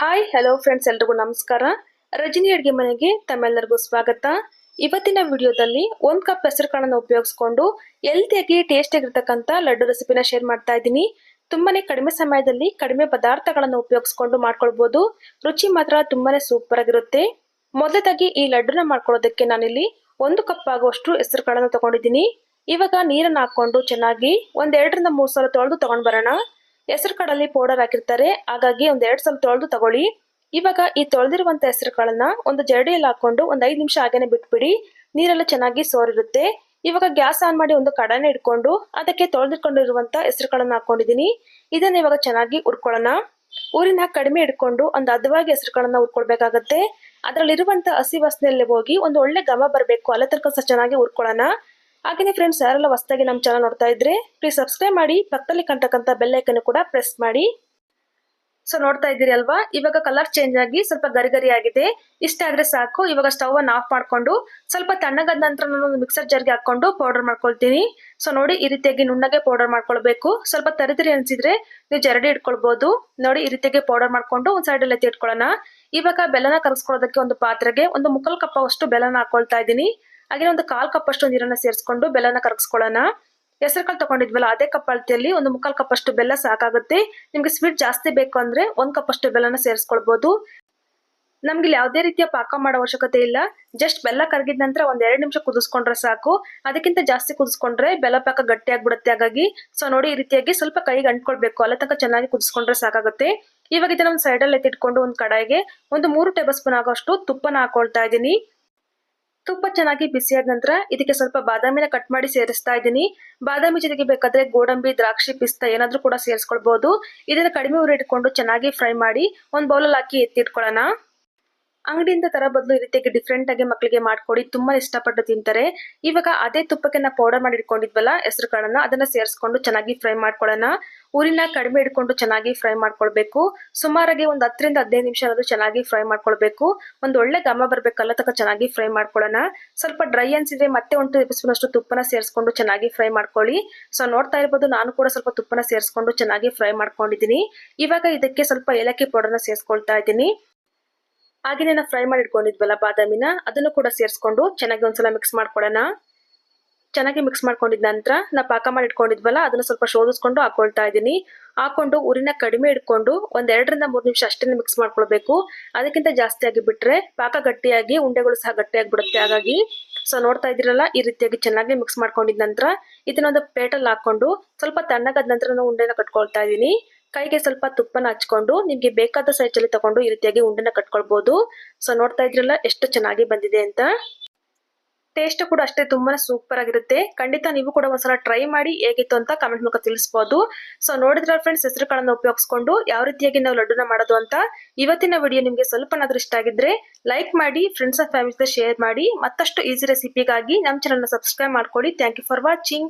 Hi hello friends ಎಲ್ರಿಗೂ ನಮಸ್ಕಾರ. ರಜನಿ ಅಡುಗೆ ಮನೆಗೆ ತಮ್ಮೆಲ್ಲರಿಗೂ ಸ್ವಾಗತ. ಇವತ್ತಿನ ವಿಡಿಯೋದಲ್ಲಿ ಒಂದು ಕಪ್ ಹೆಸರು ಕಾಳನ್ನು ಉಪಯೋಗಿಸ್ಕೊಂಡು ಹೆಲ್ತಿಯಾಗಿ ಟೇಸ್ಟ್ ಆಗಿರ್ತಕ್ಕಂಥ ಲಡ್ಡು ರೆಸಿಪಿನ ಶೇರ್ ಮಾಡ್ತಾ ಇದ್ದೀನಿ. ತುಂಬಾನೇ ಕಡಿಮೆ ಸಮಯದಲ್ಲಿ ಕಡಿಮೆ ಪದಾರ್ಥಗಳನ್ನು ಉಪಯೋಗಿಸ್ಕೊಂಡು ಮಾಡ್ಕೊಳ್ಬೋದು. ರುಚಿ ಮಾತ್ರ ತುಂಬಾನೇ ಸೂಪರ್ ಆಗಿರುತ್ತೆ. ಮೊದಲದಾಗಿ ಈ ಲಡ್ಡುನ ಮಾಡ್ಕೊಳ್ಳೋದಕ್ಕೆ ನಾನಿಲ್ಲಿ ಒಂದು ಕಪ್ ಆಗುವಷ್ಟು ಹೆಸರು ಕಾಳನ್ನು ತಗೊಂಡಿದ್ದೀನಿ. ಇವಾಗ ನೀರನ್ನು ಹಾಕೊಂಡು ಚೆನ್ನಾಗಿ ಒಂದೆರಡರಿಂದ ಮೂರು ಸಲ ತೊಳೆದು ತಗೊಂಡ್ ಬರೋಣ. ಹೆಸರು ಕಾಳಲ್ಲಿ ಪೌಡರ್ ಹಾಕಿರ್ತಾರೆ. ಹಾಗಾಗಿ ಒಂದ್ ಎರಡ್ ಸಲ ತೊಳೆದು ತಗೊಳ್ಳಿ. ಇವಾಗ ಈ ತೊಳೆದಿರುವಂತ ಹೆಸರು ಕಾಳನ್ನ ಒಂದು ಜರಡಿಯಲ್ಲಿ ಹಾಕೊಂಡು ಒಂದ್ ಐದು ನಿಮಿಷ ಹಾಗೇನೆ ಬಿಟ್ಬಿಡಿ. ನೀರೆಲ್ಲ ಚೆನ್ನಾಗಿ ಸೋರಿರುತ್ತೆ. ಇವಾಗ ಗ್ಯಾಸ್ ಆನ್ ಮಾಡಿ ಒಂದು ಕಡನೆ ಇಟ್ಕೊಂಡು ಅದಕ್ಕೆ ತೊಳೆದಿಟ್ಕೊಂಡಿರುವಂತ ಹೆಸರು ಕಾಳನ್ನ ಹಾಕೊಂಡಿದೀನಿ ಇದನ್ನ ಇವಾಗ ಚೆನ್ನಾಗಿ ಉರ್ಕೊಳ್ಳೋಣ ಊರಿನ ಕಡಿಮೆ ಇಟ್ಕೊಂಡು ಒಂದು ಹದವಾಗಿ ಹೆಸರು ಕಾಳನ್ನ ಉರ್ಕೊಳ್ಬೇಕಾಗತ್ತೆ ಅದ್ರಲ್ಲಿರುವಂತ ಹಸಿ ವಾಸನೆಯಲ್ಲಿ ಹೋಗಿ ಒಂದು ಒಳ್ಳೆ ಘಮ ಬರಬೇಕು. ಅಲ್ಲ ತನಕ ಸಹ ಚೆನ್ನಾಗಿ ಉರ್ಕೊಳ್ಳೋಣ ಹಾಗೆಯೇ ಫ್ರೆಂಡ್ಸ್ ಯಾರೆಲ್ಲ ಹೊಸದಾಗಿ ನಮ್ಮ ಚಾನಲ್ ನೋಡ್ತಾ ಇದ್ರೆ ಪ್ಲೀಸ್ ಸಬ್ಸ್ಕ್ರೈಬ್ ಮಾಡಿ, ಪಕ್ಕದಲ್ಲಿ ಕಾಣ್ತಕ್ಕಂಥ ಬೆಲ್ಲೈಕನ್ನು ಕೂಡ ಪ್ರೆಸ್ ಮಾಡಿ. ಸೊ ನೋಡ್ತಾ ಇದ್ದೀರಿ ಅಲ್ವಾ? ಇವಾಗ ಕಲರ್ ಚೇಂಜ್ ಆಗಿ ಸ್ವಲ್ಪ ಗರಿ ಆಗಿದೆ. ಇಷ್ಟ ಆದ್ರೆ ಸಾಕು. ಇವಾಗ ಸ್ಟವ್ ಅನ್ನು ಆಫ್ ಮಾಡ್ಕೊಂಡು, ಸ್ವಲ್ಪ ತಣ್ಣಗಾದ ನಂತರ ನಾನು ಮಿಕ್ಸರ್ ಜಾರ್ಗೆ ಹಾಕೊಂಡು ಪೌಡರ್ ಮಾಡ್ಕೊಳ್ತೀನಿ. ಸೊ ನೋಡಿ ಈ ರೀತಿಯಾಗಿ ನುಣ್ಣಗೆ ಪೌಡರ್ ಮಾಡ್ಕೊಳ್ಬೇಕು. ಸ್ವಲ್ಪ ತರಿದ್ರಿ ಅನ್ಸಿದ್ರೆ ನೀವು ಜರಡಿ ಇಟ್ಕೊಳ್ಬಹುದು ನೋಡಿ ಈ ರೀತಿಯಾಗಿ ಪೌಡರ್ ಮಾಡ್ಕೊಂಡು ಒಂದ್ ಸೈಡ್ ಎತ್ತಿ ಇಟ್ಕೊಳ್ಳೋಣ. ಇವಾಗ ಬೆಲ್ಲನ ಕರಗಿಸ್ಕೊಳ್ಳೋದಕ್ಕೆ ಒಂದು ಪಾತ್ರೆಗೆ ಒಂದು ಮುಕ್ಕಲ್ ಕಪ್ಪ ಅಷ್ಟು ಬೆಲ್ಲನ ಹಾಕೊಳ್ತಾ ಇದ್ದೀನಿ. ಹಾಗೆ ಒಂದು ಕಾಲ್ ಕಪ್ ಅಷ್ಟು ನೀರನ್ನ ಸೇರಿಸ್ಕೊಂಡು ಬೆಲ್ಲನ ಕರಗಿಸ್ಕೊಳ್ಳೋಣ. ಹೆಸರು ಕಾಳು ತಗೊಂಡಿದ್ವಲ್ಲ, ಅದೇ ಕಪ್ ಅಳತೆಯಲ್ಲಿ ಒಂದು ಮುಕ್ಕಾಲ್ ಕಪ್ ಅಷ್ಟು ಬೆಲ್ಲ ಸಾಕಾಗುತ್ತೆ. ನಿಮ್ಗೆ ಸ್ವೀಟ್ ಜಾಸ್ತಿ ಬೇಕು ಅಂದ್ರೆ ಒಂದ್ ಕಪ್ ಅಷ್ಟು ಬೆಲ್ಲನ ಸೇರಿಸ್ಕೊಳ್ಬಹುದು ನಮ್ಗೆ ಯಾವುದೇ ರೀತಿಯ ಪಾಕ ಮಾಡೋ ಅವಶ್ಯಕತೆ ಇಲ್ಲ. ಜಸ್ಟ್ ಬೆಲ್ಲ ಕರಗಿದ ನಂತರ ಒಂದ್ ಎರಡು ನಿಮಿಷ ಕುದಿಸ್ಕೊಂಡ್ರೆ ಸಾಕು. ಅದಕ್ಕಿಂತ ಜಾಸ್ತಿ ಕುದಿಸ್ಕೊಂಡ್ರೆ ಬೆಲ್ಲ ಪಾಕ ಗಟ್ಟಿ ಆಗ್ಬಿಡುತ್ತೆ ಹಾಗಾಗಿ. ಸೊ ನೋಡಿ ಈ ರೀತಿಯಾಗಿ ಸ್ವಲ್ಪ ಕೈಗೆ ಅಂಟ್ಕೊಳ್ಬೇಕು. ಅಲ್ಲ ತನಕ ಚೆನ್ನಾಗಿ ಕುದಿಸ್ಕೊಂಡ್ರೆ ಸಾಕಾಗುತ್ತೆ. ಇವಾಗ ಇದನ್ನ ಒಂದು ಸೈಡಲ್ಲಿ ಎತ್ತಿಟ್ಕೊಂಡು ಒಂದು ಕಡಾಯಿಗೆ ಒಂದು ಮೂರು ಟೇಬಲ್ ಸ್ಪೂನ್ ಆಗೋಷ್ಟು ತುಪ್ಪನ ಹಾಕೊಳ್ತಾ ಇದ್ದೀನಿ. ತುಪ್ಪ ಚೆನ್ನಾಗಿ ಬಿಸಿಯಾದ ನಂತರ ಇದಕ್ಕೆ ಸ್ವಲ್ಪ ಬಾದಾಮಿನ ಕಟ್ ಮಾಡಿ ಸೇರಿಸ್ತಾ ಇದ್ದೀನಿ. ಬಾದಾಮಿ ಜೊತೆಗೆ ಬೇಕಾದ್ರೆ ಗೋಡಂಬಿ, ದ್ರಾಕ್ಷಿ, ಪಿಸ್ತಾ ಏನಾದರೂ ಕೂಡ ಸೇರಿಸ್ಕೊಳ್ಬಹುದು ಇದನ್ನ ಕಡಿಮೆ ಉರಿ ಇಟ್ಕೊಂಡು ಚೆನ್ನಾಗಿ ಫ್ರೈ ಮಾಡಿ ಒಂದು ಬೌಲಲ್ಲಿ ಹಾಕಿ ಎತ್ತಿಟ್ಕೊಳ್ಳೋಣ ಅಂಗಡಿಯಿಂದ ತರ ಬದಲು ಈ ರೀತಿಯಾಗಿ ಡಿಫ್ರೆಂಟ್ ಆಗಿ ಮಕ್ಕಳಿಗೆ ಮಾಡ್ಕೊಡಿ, ತುಂಬಾ ಇಷ್ಟಪಟ್ಟು ತಿಂತಾರೆ. ಇವಾಗ ಅದೇ ತುಪ್ಪಕ್ಕೆ ನಾವು ಪೌಡರ್ ಮಾಡಿ ಇಟ್ಕೊಂಡಿದ್ವಲ್ಲ, ಹೆಸರು ಕಾಳನ್ನ, ಅದನ್ನ ಸೇರಿಸ್ಕೊಂಡು ಚೆನ್ನಾಗಿ ಫ್ರೈ ಮಾಡ್ಕೊಳ್ಳೋಣ. ಊರಿನ ಕಡಿಮೆ ಇಟ್ಕೊಂಡು ಚೆನ್ನಾಗಿ ಫ್ರೈ ಮಾಡ್ಕೊಳ್ಬೇಕು. ಸುಮಾರಾಗಿ ಒಂದು ಹತ್ತರಿಂದ ಹದಿನೈದು ನಿಮಿಷ ಅದು ಚೆನ್ನಾಗಿ ಫ್ರೈ ಮಾಡ್ಕೊಳ್ಬೇಕು. ಒಂದು ಒಳ್ಳೆ ಘಮ ಬರ್ಬೇಕಲ್ಲ ತಕ್ಕ ಚೆನ್ನಾಗಿ ಫ್ರೈ ಮಾಡ್ಕೊಳ್ಳೋಣ. ಸ್ವಲ್ಪ ಡ್ರೈ ಅನ್ಸಿದ್ರೆ ಮತ್ತೆ ಒಂದು ಟೇಬಲ್ ಅಷ್ಟು ತುಪ್ಪನ ಸೇರಿಸ್ಕೊಂಡು ಚೆನ್ನಾಗಿ ಫ್ರೈ ಮಾಡ್ಕೊಳ್ಳಿ. ಸೊ ನೋಡ್ತಾ ಇರ್ಬೋದು ನಾನು ಕೂಡ ಸ್ವಲ್ಪ ತುಪ್ಪನ ಸೇರಿಸ್ಕೊಂಡು ಚೆನ್ನಾಗಿ ಫ್ರೈ ಮಾಡ್ಕೊಂಡಿದ್ದೀನಿ. ಇವಾಗ ಇದಕ್ಕೆ ಸ್ವಲ್ಪ ಏಲಕ್ಕಿ ಪೌಡರ್ನ ಸೇರಿಸ್ಕೊಳ್ತಾ ಇದ್ದೀನಿ. ಹಾಗೆಯೇ ನಾವು ಫ್ರೈ ಮಾಡಿ ಇಟ್ಕೊಂಡಿದ್ವಲ್ಲ ಬಾದಾಮಿನ, ಅದನ್ನು ಕೂಡ ಸೇರಿಸ್ಕೊಂಡು ಚೆನ್ನಾಗಿ ಒಂದ್ಸಲ ಮಿಕ್ಸ್ ಮಾಡ್ಕೊಳ್ಳೋಣ ಚೆನ್ನಾಗಿ ಮಿಕ್ಸ್ ಮಾಡ್ಕೊಂಡಿದ ನಂತರ ನಾ ಪಾಕ ಮಾಡಿ ಇಟ್ಕೊಂಡಿದ್ವಲ್ಲ ಅದನ್ನು ಸ್ವಲ್ಪ ಶೋಧಿಸ್ಕೊಂಡು ಹಾಕೊಳ್ತಾ ಇದ್ದೀನಿ. ಹಾಕೊಂಡು ಉರಿನ ಕಡಿಮೆ ಇಟ್ಕೊಂಡು ಒಂದ್ ಎರಡರಿಂದ ಮೂರು ನಿಮಿಷ ಅಷ್ಟೇ ಮಿಕ್ಸ್ ಮಾಡ್ಕೊಳ್ಬೇಕು. ಅದಕ್ಕಿಂತ ಜಾಸ್ತಿ ಆಗಿ ಬಿಟ್ರೆ ಪಾಕ ಗಟ್ಟಿಯಾಗಿ, ಉಂಡೆಗಳು ಸಹ ಗಟ್ಟಿಯಾಗಿ ಬಿಡುತ್ತೆ ಹಾಗಾಗಿ ಸೊ ನೋಡ್ತಾ ಇದ್ದೀರಲ್ಲ, ಈ ರೀತಿಯಾಗಿ ಚೆನ್ನಾಗಿ ಮಿಕ್ಸ್ ಮಾಡ್ಕೊಂಡಿದ ನಂತರ ಇದನ್ನೊಂದು ಪ್ಲೇಟಲ್ಲಿ ಹಾಕೊಂಡು ಸ್ವಲ್ಪ ತಣ್ಣಗಾದ ನಂತರ ನಾವು ಉಂಡೆನ ಕಟ್ಕೊಳ್ತಾ ಇದ್ದೀನಿ. ಕೈಗೆ ಸ್ವಲ್ಪ ತುಪ್ಪನ ಹಚ್ಕೊಂಡು ನಿಮ್ಗೆ ಬೇಕಾದ ಸೈಜಲ್ಲಿ ತಗೊಂಡು ಈ ರೀತಿಯಾಗಿ ಉಂಡೆನ ಕಟ್ಕೊಳ್ಬಹುದು ಸೊ ನೋಡ್ತಾ ಇದ್ರಲ್ಲ ಎಷ್ಟು ಚೆನ್ನಾಗಿ ಬಂದಿದೆ ಅಂತ. ಟೇಸ್ಟ್ ಕೂಡ ಅಷ್ಟೇ ತುಂಬಾನೇ ಸೂಪರ್ ಆಗಿರುತ್ತೆ. ಖಂಡಿತ ನೀವು ಕೂಡ ಒಂದ್ಸಲ ಟ್ರೈ ಮಾಡಿ ಹೇಗಿತ್ತು ಅಂತ ಕಮೆಂಟ್ ಮೂಲಕ ತಿಳಿಸಬಹುದು ಸೊ ನೋಡಿದ್ರ ಫ್ರೆಂಡ್ಸ್ ಹೆಸರುಗಳನ್ನು ಉಪಯೋಗಿಸ್ಕೊಂಡು ಯಾವ ರೀತಿಯಾಗಿ ನಾವು ಲಡ್ಡುನ ಮಾಡೋದು ಅಂತ ಇವತ್ತಿನ ವಿಡಿಯೋ ನಿಮಗೆ ಸ್ವಲ್ಪನಾದ್ರೂ ಇಷ್ಟ ಆಗಿದ್ರೆ ಲೈಕ್ ಮಾಡಿ ಫ್ರೆಂಡ್ಸ್ ಅಂಡ್ ಫ್ಯಾಮಿಲಿ ಶೇರ್ ಮಾಡಿ, ಮತ್ತಷ್ಟು ಈಸಿ ರೆಸಿಪಿಗಾಗಿ ನಮ್ಮ ಚಾನಲ್ ಸಬ್ಸ್ಕ್ರೈಬ್ ಮಾಡ್ಕೊಳ್ಳಿ. Thank you for watching